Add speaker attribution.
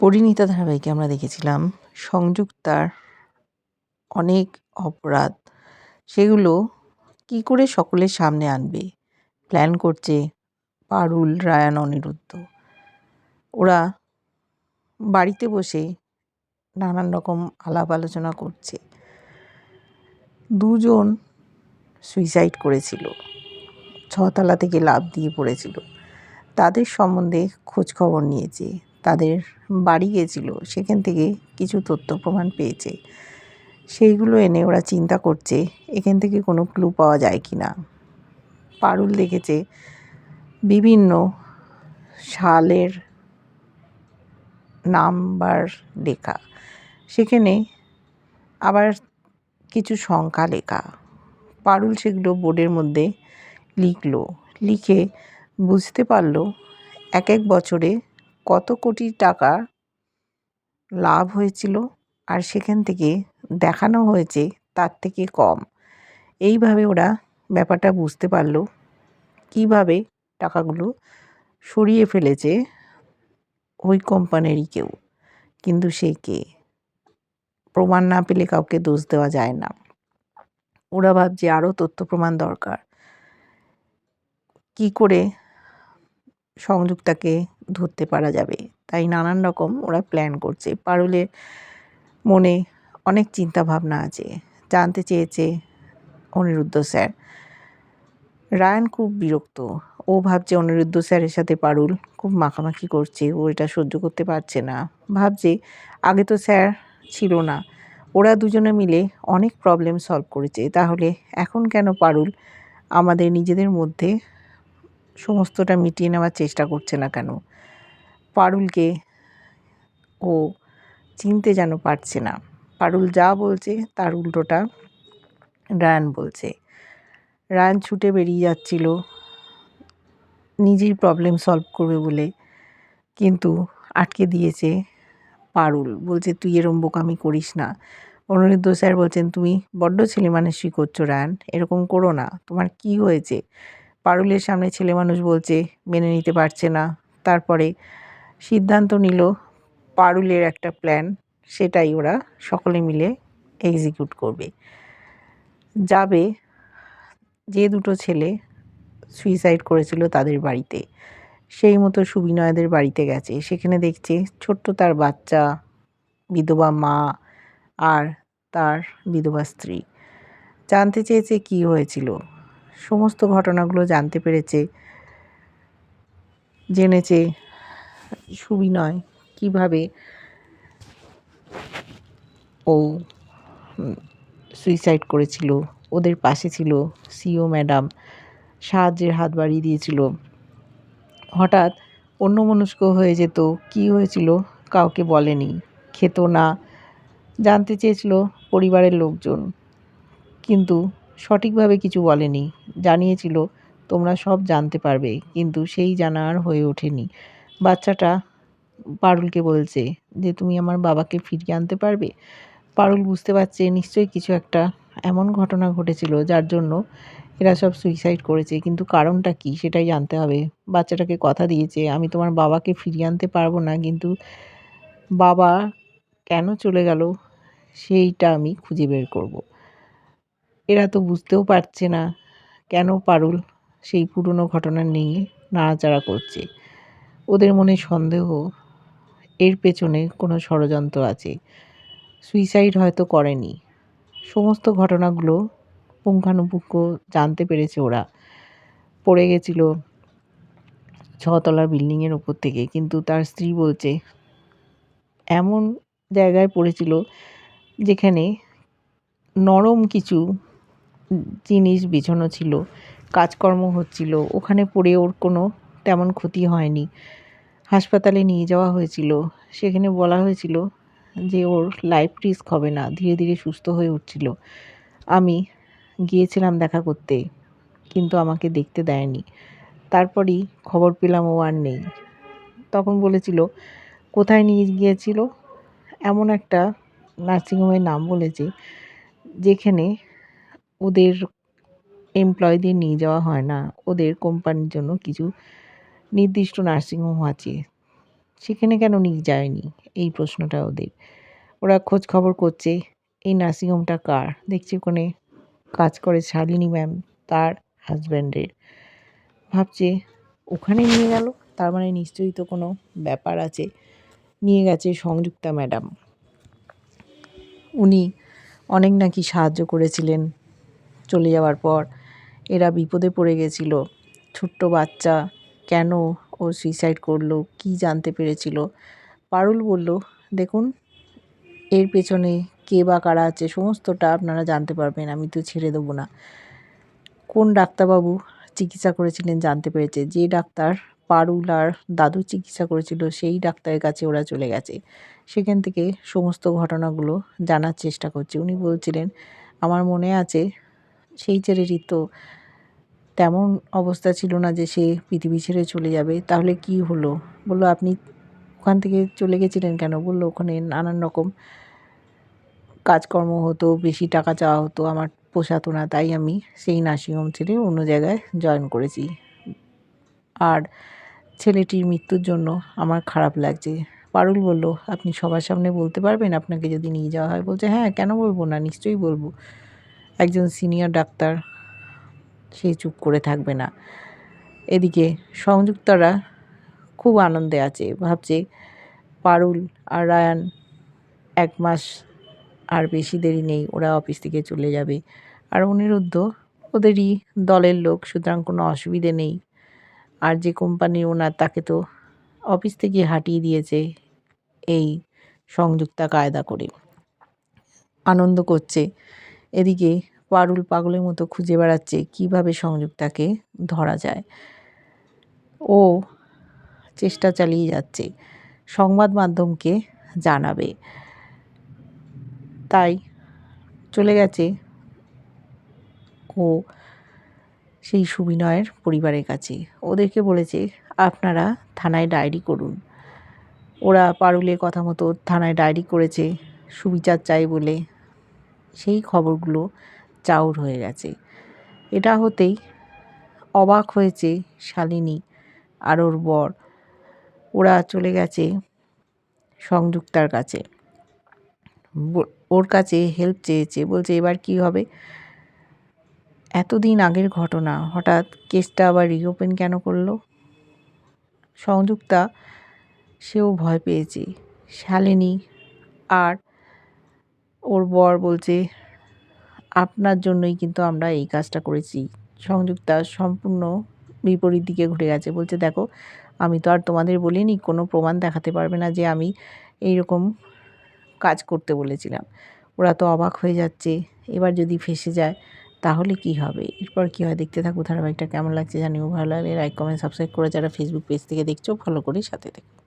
Speaker 1: পরিণীতা ধারাবাহিকে আমরা দেখেছিলাম। সংযুক্তার অনেক অপরাধ। সেগুলো কি করে সকলের সামনে আনবে? প্ল্যান করছে পারুল, রায়ান, অনিরুদ্ধ। ওরা বাড়িতে বসে নানান রকম আলাপ আলোচনা করছে। দুজন সুইসাইড করেছিল। ছতলা থেকে লাভ দিয়ে পড়েছিল। তাদের সম্বন্ধে খোঁজখবর নিয়েছে। তাদের বাড়ি গেছিল, সেখান থেকে কিছু তথ্য প্রমাণ পেয়েছে। সেইগুলো এনে ওরা চিন্তা করছে, এখান থেকে কোনো ক্লু পাওয়া যায় কি না। পারুল দেখেছে বিভিন্ন সালের নাম্বার লেখা, সেখানে আবার কিছু সংখ্যা লেখা। পারুল সেগুলো বোর্ডের মধ্যে লিখলো, লিখে বুঝতে পারল, এক এক বছরে কত কোটি টাকা লাভ হয়েছিল আর সেখান থেকে দেখানো হয়েছে তার থেকে কম। এইভাবে ওরা ব্যাপারটা বুঝতে পারল কীভাবে টাকাগুলো সরিয়ে ফেলেছে ওই কোম্পানিরই কেউ, কিন্তু সে কে? প্রমাণ না পেলে কাউকে দোষ দেওয়া যায় না। ওরা ভাবছে আরও তথ্য প্রমাণ দরকার। কি করে সংযুক্তাকে ধরতে পারা যাবে। তাই নানান রকম ওরা প্ল্যান করছে। পারুলের মনে অনেক চিন্তা ভাবনা আছে। জানতে চেয়েছে অনিরুদ্ধ স্যার। রায়ান খুব বিরক্ত। ও ভাবছে অনিরুদ্ধ স্যারের সাথে পারুল খুব মাখামাখি করছে। ও এটা সহ্য করতে পারছে না। ভাবছে আগে তো স্যার ছিল না। ওরা দুজনে মিলে অনেক প্রবলেম সলভ করেছে। তাহলে এখন কেন পারুল আমাদের নিজেদের মধ্যে সমস্তটা মিটিয়ে নেওয়ার চেষ্টা করছে না কেন? পারুলকে ও চিনতে যেন পারছে না। পারুল যা বলছে তার উল্টোটা রায়ান বলছে। রায়ান ছুটে বেরিয়ে যাচ্ছিল। নিজেই প্রবলেম সলভ করবে বলে কিন্তু আটকে দিয়েছে পারুল। বলছে, তুই এরম বোকামি করিস না। অনুরুদ্ধ স্যার বলছেন, তুমি বড্ড ছেলে মানুষই করছ রায়ান। এরকম করো না। তোমার কি হয়েছে? পারুলের সামনে ছেলে মানুষ বলছে, মেনে নিতে পারছে না। তারপরে সিদ্ধান্ত নিল পারুলের একটা প্ল্যান সেটাই ওরা সকলে মিলে এক্সিকিউট করবে। যাবে যে দুটো ছেলে সুইসাইড করেছিল তাদের বাড়িতে, সেই মতো সুবিনয়দের বাড়িতে গেছে। সেখানে দেখছে ছোট্ট তার বাচ্চা, বিধবা মা আর তার বিধবা স্ত্রী। জানতে চেয়েছে কি হয়েছিল। সমস্ত ঘটনাগুলো জানতে পেরেছে, জেনেছে সুবিনয় কীভাবে ও সুইসাইড করেছিল, ওদের পাশে ছিল সিও ম্যাডাম, সাহায্যের হাত বাড়িয়ে দিয়েছিল। হঠাৎ অন্যমনস্ক হয়ে যেত, কি হয়েছিল কাউকে বলেনি, খেত না, জানতে চেয়েছিল পরিবারের লোকজন, কিন্তু সঠিকভাবে কিছু বলেনি। জানিয়েছিল, তোমরা সব জানতে পারবে। কিন্তু সেই জানা আর হয়ে ওঠেনি। বাচ্চাটা পারুলকে বলছে, যে তুমি আমার বাবাকে ফিরিয়ে আনতে পারবে? পারুল বুঝতে পারছে নিশ্চয়ই কিছু একটা এমন ঘটনা ঘটেছিল যার জন্য এরা সব সুইসাইড করেছে। কিন্তু কারণটা কি সেটাই জানতে হবে। বাচ্চাটাকে কথা দিয়েছে, আমি তোমার বাবাকে ফিরিয়ে আনতে পারব না, কিন্তু বাবা কেন চলে গেল সেইটা আমি খুঁজে বের করব। এরা তো বুঝতেও পারছে না কেন পারুল সেই পুরনো ঘটনা নিয়ে নাড়াচাড়া করছে? ওদের মনে সন্দেহ। এর পেছনে কোনো ষড়যন্ত্র আছে। সুইসাইড হয়তো করেনি। সমস্ত ঘটনাগুলো পুঙ্খানুপুঙ্খ জানতে পেরেছে ওরা। পড়ে গেছিল ছতলা বিল্ডিংয়ের ওপর থেকে, কিন্তু তার স্ত্রী বলছে, এমন জায়গায় পড়েছিল যেখানে নরম কিছু জিনিস বিছানো ছিল, কাজকর্ম হচ্ছিল, ওখানে পড়ে ওর কোনো তেমন ক্ষতি হয়নি। হাসপাতালে নিয়ে যাওয়া হয়েছিল। সেখানে বলা হয়েছিল যে ওর লাইফ রিস্ক হবে না, ধীরে ধীরে সুস্থ হয়ে উঠছিল। আমি গিয়েছিলাম দেখা করতে, কিন্তু আমাকে দেখতে দেয়নি। তারপরই খবর পেলাম ও আর নেই। তখন বলেছিল, কোথায় নিয়ে গিয়েছিল? এমন একটা নার্সিংহোমের নাম বলেছে, যেখানে ওদের এমপ্লয়ীদের নিয়ে যাওয়া হয় না। ওদের কোম্পানির জন্য কিছু নির্দিষ্ট নার্সিংহোম আছে। সেখানে কেন নিয়ে যায়নি? এই প্রশ্নটা ওদের। ওরা খোঁজ খবর করছে, এই নার্সিংহোমটা কার? দেখছি ওখানে কাজ করে শালিনী ম্যাম তার হাজব্যান্ডের ভাবছে, ওখানে নিয়ে গেল? তার মানে নিশ্চয়ই তো কোনো ব্যাপার আছে। নিয়ে গেছে সংযুক্তা ম্যাডাম উনি অনেক নাকি সাহায্য করেছিলেন। চলে যাওয়ার পর এরা বিপদে পড়ে গেছিল। ছোট্ট বাচ্চা কেন ও সুইসাইড করল, কি জানতে পেরেছিল? পারুল বলল, দেখুন, এর পেছনে কে বা কারা আছে সমস্তটা আপনারা জানতে পারবেন, আমি তো ছেড়ে দেবো না। কোন ডাক্তারবাবু চিকিৎসা করেছিলেন জানতে পেরেছে? যে ডাক্তার পারুল আর দাদু চিকিৎসা করেছিল, সেই ডাক্তারের কাছে ওরা চলে গেছে। সেখান থেকে সমস্ত ঘটনাগুলো জানার চেষ্টা করছে। উনি বলছিলেন, আমার মনে আছে সেই ছেলেটির তো তেমন অবস্থা ছিল না যে সে পৃথিবী ছেড়ে চলে যাবে। তাহলে কি হলো? বলল, আপনি ওখান থেকে চলে গেছিলেন কেন? বলল, ওখানে নানান রকম কাজকর্ম হতো, বেশি টাকা চাওয়া হতো, আমার পোষাতো না, তাই আমি সেই নার্সিংহোম ছেড়ে অন্য জায়গায় জয়েন করেছি। আর ছেলেটির মৃত্যুর জন্য আমার খারাপ লাগছে। পারুল বলল, আপনি সবার সামনে বলতে পারবেন, আপনাকে যদি নিয়ে যাওয়া হয়? বলছে হ্যাঁ কেন বলব না, নিশ্চয়ই বলব। একজন সিনিয়র ডাক্তার, সে চুপ করে থাকবে না। এদিকে সংযুক্তরা খুব আনন্দে আছে, ভাবছে পারুল আর রায়ান এক মাস আর বেশি দেরি নেই, ওরা অফিস থেকে চলে যাবে। আর অনিরুদ্ধ, ওদেরই দলের লোক, সুতরাং কোনো অসুবিধে নেই। আর যে কোম্পানির ওনার, তাকে তো অফিস থেকে হাঁটিয়ে দিয়েছে এই সংযুক্তা কায়দা করে। আনন্দ করছে এদিকে পারুল পাগলের মতো খুঁজে বেড়াচ্ছে কীভাবে সংযুক্তাকে ধরা যায়। ও চেষ্টা চালিয়ে যাচ্ছে, সংবাদ মাধ্যমকে জানাবে। তাই চলে গেছে ও সেই সুবিনয়ের পরিবারের কাছে। ওদেরকে বলেছে, আপনারা থানায় ডায়েরি করুন। ওরা পারুলের কথা মতো থানায় ডায়েরি করেছে, সুবিচার চাই বলে সেই খবরগুলো চাউর হয়ে গেছে। এটা হতেই অবাক হয়েছে শালিনী আর ওর বর। ওরা চলে গেছে সংযুক্তার কাছে। ওর কাছে হেল্প চেয়েছে, বলছে এবার কি হবে? এতদিন আগের ঘটনা, হঠাৎ কেসটা আবার রিওপেন কেন করল? সংযুক্তা, সেও ভয় পেয়েছে। শালিনী আর ওর বর বলছে, আপনার জন্যই কিন্তু আমরা এই কাজটা করেছি। সংযুক্তা সম্পূর্ণ বিপরীত দিকে ঘুরে গেছে। বলছে, দেখো, আমি তো আর তোমাদের বলিনি, কোনো প্রমাণ দেখাতে পারবে না যে আমি এই রকম কাজ করতে বলেছিলাম। ওরা তো অবাক হয়ে যাচ্ছে। এবার যদি ফেসে যায়, তাহলে কি হবে? এরপর কী হয় দেখতে থাকব ধারাবাহিকটা কেমন লাগছে জানিও ভালো লাগলে লাইক কমেন্ট সাবস্ক্রাইব করে যারা ফেসবুক পেজ থেকে দেখছ ফলো করে সাথে দেখো